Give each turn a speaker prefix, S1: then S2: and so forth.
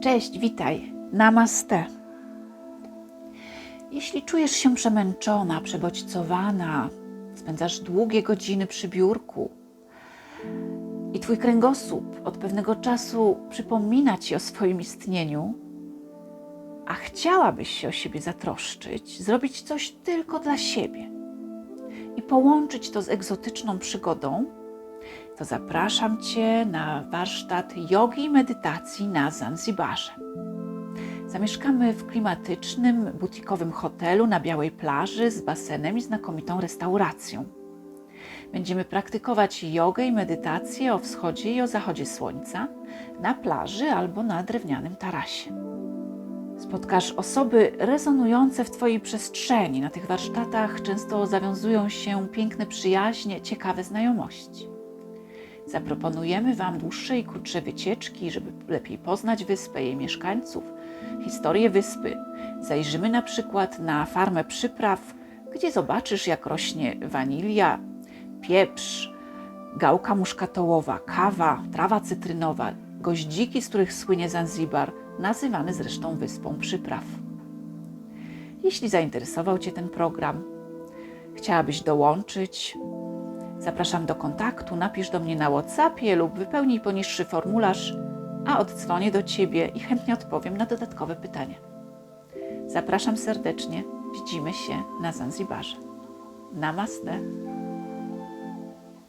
S1: Cześć, witaj. Namaste. Jeśli czujesz się przemęczona, przebodźcowana, spędzasz długie godziny przy biurku i twój kręgosłup od pewnego czasu przypomina ci o swoim istnieniu, a chciałabyś się o siebie zatroszczyć, zrobić coś tylko dla siebie i połączyć to z egzotyczną przygodą, to zapraszam Cię na warsztat jogi i medytacji na Zanzibarze. Zamieszkamy w klimatycznym, butikowym hotelu na białej plaży z basenem i znakomitą restauracją. Będziemy praktykować jogę i medytację o wschodzie i o zachodzie słońca na plaży albo na drewnianym tarasie. Spotkasz osoby rezonujące w Twojej przestrzeni. Na tych warsztatach często zawiązują się piękne przyjaźnie, ciekawe znajomości. Zaproponujemy Wam dłuższe i krótsze wycieczki, żeby lepiej poznać wyspę, jej mieszkańców, historię wyspy. Zajrzymy na przykład na farmę przypraw, gdzie zobaczysz, jak rośnie wanilia, pieprz, gałka muszkatołowa, kawa, trawa cytrynowa, goździki, z których słynie Zanzibar, nazywany zresztą wyspą przypraw. Jeśli zainteresował Cię ten program, chciałabyś dołączyć, Zapraszam do kontaktu, napisz do mnie na WhatsAppie lub wypełnij poniższy formularz, a oddzwonię do Ciebie i chętnie odpowiem na dodatkowe pytania. Zapraszam serdecznie, widzimy się na Zanzibarze. Namaste.